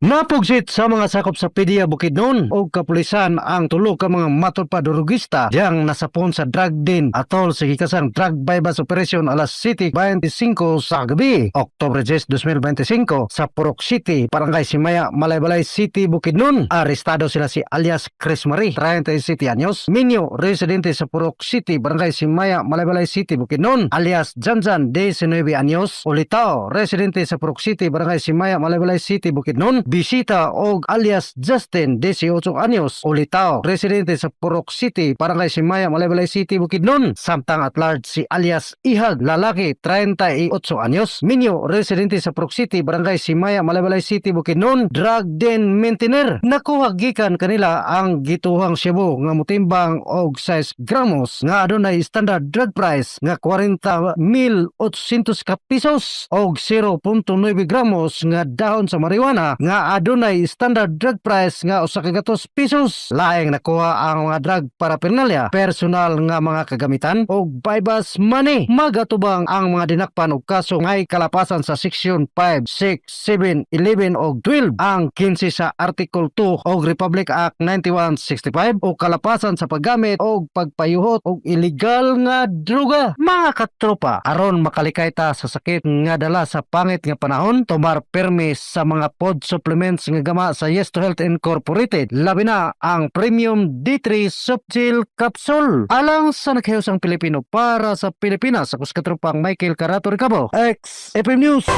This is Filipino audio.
Napugsit sa mga sakop sa PDA Bukidnon o kapulisan ang tulo ka mga matod pa durugista diyang nasapon sa drug din. Atol sa gikasang drug bypass operation alas City 25 sa gabi, Oktobre 10, 2025 sa Purok City, Barangay Simaya, Malaybalay City, Bukidnon. Arestado sila si alias Chris Marie, 37 anyos, Minyo, residente sa Purok City, Barangay Simaya, Malaybalay City, Bukidnon, alias Janjan, 19 anyos, Ulitao, residente sa Purok City, Barangay Simaya, Malaybalay City, Bukidnon, Bisita og alias Justin, 18 anyos, Ulitao, residente sa Purok City, Barangay Simaya, Malaybalay City, Bukidnon, samtang at large si alias Ihag, lalaki, 38 anyos, Minyo, residente sa Purok City, Barangay Simaya, Malaybalay City, Bukidnon, drug den maintainer. Nakuha gikan kanila ang gituhang Cebu nga mutimbang og 6 gramos nga adunay standard drug price nga 40,800 ka pesos og 0.9 gramos nga dahon sa marijuana nga adunay standard drug price nga usa ka gatos pesos. Laing nakuha ang mga drug paraphernalia, personal nga mga kagamitan og bypass money. Magatubang ang mga dinakpan og kaso ngay kalapasan sa section 5, 6, 7, 11 og 12 ang 15 sa Article 2 og Republic Act 9165 o kalapasan sa paggamit og pagpayuhot og illegal nga droga. Mga katropa, aron makalikay ta sa sakit nga dala sa pangit nga panahon, tomar permis sa mga pod supplements nga gama sa Yes to Health Incorporated. Labi na ang Premium D3 Subtil Capsule. Alang sa naghayos ang Pilipino para sa Pilipinas, ako sa katropang Michael Carato Ricabo. X FM News.